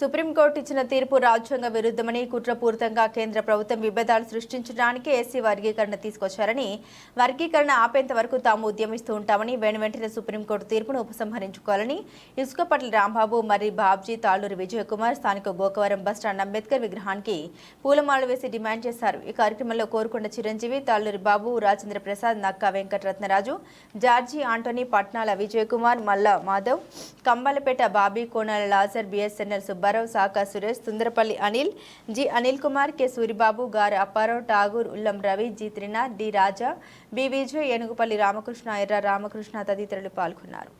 Supreme court ఇచ్చిన తీర్పు రాజ్యాంగ విరుద్ధమని కుట్రపూరితంగా కేంద్ర ప్రభుత్వం విభేదాలు సృష్టించడానికి ఎస్సీ వర్గీకరణ తీసుకొచ్చారని వర్గీకరణ ఆపేంత వరకు తాము ఉద్యమిస్తూ ఉంటామని వెనువెంటనే సుప్రీంకోర్టు తీర్పును ఉపసంహరించుకోవాలని ఇసుకపట్ల రాంబాబు మరి బాబ్జీ తాళ్ళూరి విజయకుమార్ స్థానిక గోకవరం బస్టాండ్ అంబేద్కర్ విగ్రహానికి పూలమాల వేసి డిమాండ్ చేశారు. ఈ కార్యక్రమంలో Korukonda Chiranjeevi Talluri Babu Rajendra Prasad Nakka Venkataratnaraju George Antony Patnala Vijayakumar Malla Madhav Kambalapeta Bobby Konala Lazar B S N L Subbarao Saka Suresh Sundarapalli Anil G Anil Kumar K Suribabu garu Apparao Thakur Ullam Ravi G Trinath D Raja B Vijay Enugupalli Ramakrishna Erra Ramakrishna తదితరులు పాల్గొన్నారు.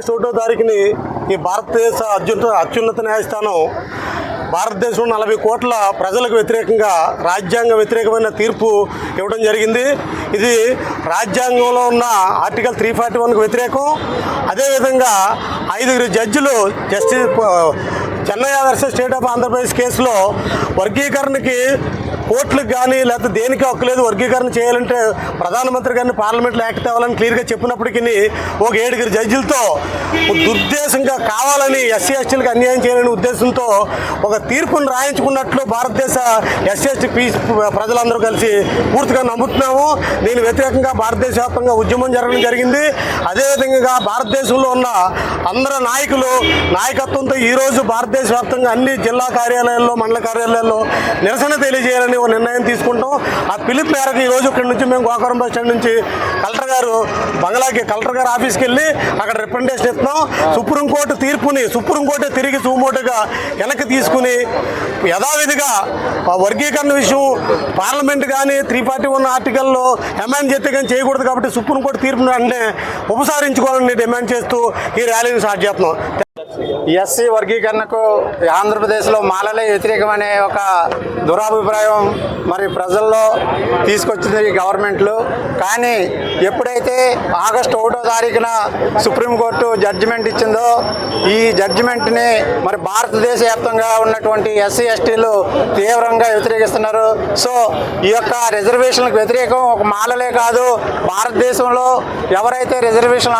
August ఒకటో తారీఖుని ఈ భారతదేశ అత్యున్నత అత్యున్నత న్యాయస్థానం భారతదేశంలో నలభై కోట్ల ప్రజలకు వ్యతిరేకంగా రాజ్యాంగ వ్యతిరేకమైన తీర్పు ఇవ్వడం జరిగింది. ఇది రాజ్యాంగంలో ఉన్న ఆర్టికల్ త్రీ ఫార్టీ వన్కు వ్యతిరేకం. అదేవిధంగా ఐదుగురు జడ్జిలు justice Chennai versus state of Andhra Pradesh కేసులో వర్గీకరణకి కోర్టులకు కానీ లేకపోతే దేనికి ఒక్కలేదు వర్గీకరణ చేయాలంటే ప్రధానమంత్రి గారిని పార్లమెంట్లో యాక్ట్ అవ్వాలని క్లియర్గా చెప్పినప్పటికీ ఒక ఏడుగురు జడ్జిలతో దుర్దేశంగా కావాలని ఎస్సీ ఎస్టీలకు అన్యాయం చేయాలనే ఉద్దేశంతో ఒక తీర్పును రాయించుకున్నట్లు భారతదేశ ఎస్సీ ఎస్టీ ప్రజలందరూ కలిసి పూర్తిగా నమ్ముతున్నాము. దీని వ్యతిరేకంగా భారతదేశ వ్యాప్తంగా ఉద్యమం జరగడం జరిగింది. అదేవిధంగా భారతదేశంలో ఉన్న అందరు నాయకులు నాయకత్వంతో ఈరోజు భారతదేశ వ్యాప్తంగా అన్ని జిల్లా కార్యాలయాల్లో మండల కార్యాలయాల్లో నిరసన తెలియజేయాలని ఒక నిర్ణయం తీసుకుంటాం. ఆ పిలుపు మేరకు ఈరోజు ఇక్కడ నుంచి మేము గోకారం బస్ స్టాండ్ నుంచి కలెక్టర్ గారు బంగ్లాకి కలెక్టర్ గారు ఆఫీస్కి వెళ్ళి అక్కడ రిప్రజెంటేషన్ ఇస్తున్నాం సుప్రీంకోర్టు తీర్పుని సుప్రీంకోర్టు తిరిగి సుమోటుగా వెనక్కి తీసుకుని యథావిధిగా ఆ వర్గీకరణ విషయం పార్లమెంట్ కానీ త్రీ పార్టీ ఉన్న ఆర్టికల్లో అమెండ్ చేస్తే కానీ చేయకూడదు కాబట్టి సుప్రీంకోర్టు తీర్పును అంటే ఉపసంహరించుకోవాలని డిమాండ్ చేస్తూ ఈ ర్యాలీని స్టార్ట్ చేస్తున్నాం. ఎస్సీ వర్గీకరణకు ఆంధ్రప్రదేశ్లో మాలలే వ్యతిరేకమనే ఒక దురాభిప్రాయం మరి ప్రజల్లో తీసుకొచ్చింది ఈ గవర్నమెంట్లు. కానీ ఎప్పుడైతే ఆగస్టు ఒకటో తారీఖున సుప్రీంకోర్టు జడ్జిమెంట్ ఇచ్చిందో ఈ జడ్జిమెంట్ని మరి భారతదేశ వ్యాప్తంగా ఉన్నటువంటి ఎస్సీ ఎస్టీలు తీవ్రంగా వ్యతిరేకిస్తున్నారు. సో ఈ యొక్క రిజర్వేషన్లకు వ్యతిరేకం ఒక మాలలే కాదు భారతదేశంలో ఎవరైతే రిజర్వేషన్